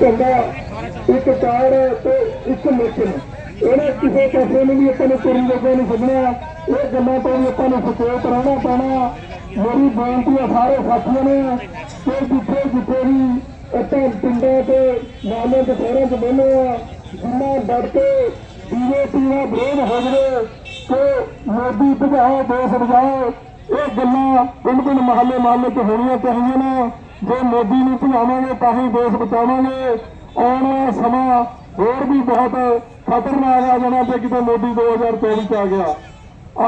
ਝੰਡਾ ਇੱਕ ਕਾਰ ਤੇ ਇੱਕ ਮਿਸ਼ਨ। ਇਹਨਾਂ ਕਿਸੇ ਪਾਸੇ ਨੂੰ ਵੀ ਆਪਾਂ ਨੂੰ ਤੁਰਨ ਜੋਗੇ ਨਹੀਂ ਛੱਡਣਾ ਇਹ ਗੱਲਾਂ ਤੋਂ ਵੀ ਆਪਾਂ ਨੂੰ ਸੁਚੇਤ ਰਹਿਣਾ ਪੈਣਾ। ਮੇਰੀ ਬੇਨਤੀ ਹੈ ਸਾਰੇ ਸਾਥੀਆਂ ਨੂੰ, ਕਿ ਜਿੱਥੇ ਜਿੱਥੇ ਵੀ ਇੱਥੇ ਪਿੰਡਾਂ ਤੇ ਨਾਮੇ ਦੇ ਸ਼ਹਿਰਾਂ 'ਚ ਬਹਿੰਦੇ ਆ ਜਿੰਨਾ ਡਰ ਕੇ ਬੀਜੇਪੀ ਦਾ ਵਿਰੋਧ ਹੋ ਜਵੇ ਕਿ ਮੋਦੀ ਭਜਾਓ ਦੇਸ਼ ਬਚਾਓ ਇਹ ਗੱਲਾਂ ਪਿੰਡ ਪਿੰਡ ਮਹੱਲੇ ਮਹੱਲੇ 'ਚ ਹੋਣੀਆਂ ਚਾਹੀਦੀਆਂ ਨੇ। ਜੇ ਮੋਦੀ ਨੂੰ ਭਜਾਵਾਂਗੇ ਤਾਂ ਹੀ ਦੇਸ਼ ਬਚਾਵਾਂਗੇ। ਆਉਣ ਵਾਲਾ ਸਮਾਂ ਹੋਰ ਵੀ ਬਹੁਤ ਖਤਰਨਾਕ ਆ ਜਾਣਾ ਤੇ ਕਿਤੇ ਮੋਦੀ 2024 ਚ ਆ ਗਿਆ।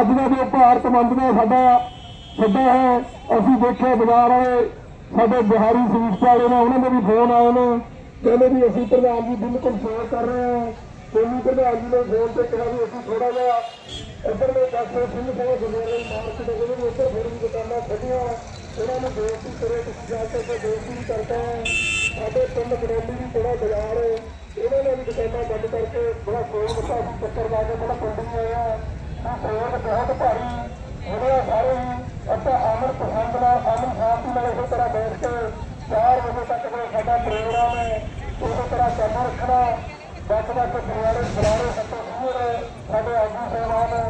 ਅੱਜ ਦਾ ਜੋ ਭਾਰਤ ਮੰਦ ਦਾ ਸਾਡਾ ਸੱਦਾ ਹੈ, ਅਸੀਂ ਦੇਖਿਆ ਬਾਜ਼ਾਰ ਵਾਲੇ, ਸਾਡੇ ਬਿਹਾਰੀ ਸਵੀਟ ਵਾਲੇ ਨੇ, ਉਹਨਾਂ ਦੇ ਵੀ ਫੋਨ ਆਏ ਨੇ। ਕਹਿੰਦੇ ਵੀ ਅਸੀਂ ਪ੍ਰਧਾਨ ਜੀ ਬਿਲਕੁਲ ਸੇਵਾ ਕਰ ਰਹੇ ਹਾਂ। ਕੋਈ ਪ੍ਰਧਾਨ ਜੀ ਨੇ ਫੋਨ ਤੇ ਕਿਹਾ ਵੀ ਅਸੀਂ ਥੋੜਾ ਜਿਹਾ ਇੱਧਰ ਦੇ ਡਾਕਟਰ ਸਿੰਘ ਸਾਹਿਬ ਗੁਰਦੁਆਰੇ ਮਾਰਕੀਟ ਦੇ ਜਿਹੜੇ ਉੱਧਰ ਥੋੜੀ ਦੁਕਾਨਾਂ ਖੜੀਆਂ ਉਹਨਾਂ ਨੂੰ ਬੇਨਤੀ ਕਰੇ, ਤੁਸੀਂ ਜਾ ਕੇ ਤੇ ਬੇਨਤੀ ਵੀ ਕਰਦਾ ਹਾਂ। ਸਾਡੇ ਪਿੰਡ ਬਰੋਲੀ ਵੀ ਥੋੜਾ ਬਾਜ਼ਾਰ ਇਹਨਾਂ ਨੇ ਵੀ ਦੁਕਾਨਾਂ ਬੰਦ ਕਰਕੇ ਬੜਾ ਸੋਚ ਮੱਥਾ ਚੱਕਰ ਲਾ ਕੇ ਬੜਾ ਪਿੰਡ ਆਇਆ ਆ ਸੋਚ ਬਹੁਤ ਭਾਰੀ ਉਹਨਾਂ ਸਾਰੇ। ਹੀ ਅੱਛਾ, ਅਮਰ ਪਸੰਦ ਨਾਲ ਅਮਨ ਸ਼ਾਂਤੀ ਨਾਲ ਇਸੇ ਤਰ੍ਹਾਂ ਬੈਠ ਕੇ 4 ਵਜੇ ਤੱਕ ਦਾ ਸਾਡਾ ਪ੍ਰੋਗਰਾਮ ਹੈ ਉਸੇ ਤਰ੍ਹਾਂ ਚਾਲੂ ਰੱਖਣਾ। ਵੱਖ ਵੱਖ ਗੁਰਦੁਆਰੇ ਬੁਲਾਰੇ ਸੱਤੋ ਨੇ, ਸਾਡੇ ਆਗੂ ਸਾਹਿਬਾਨ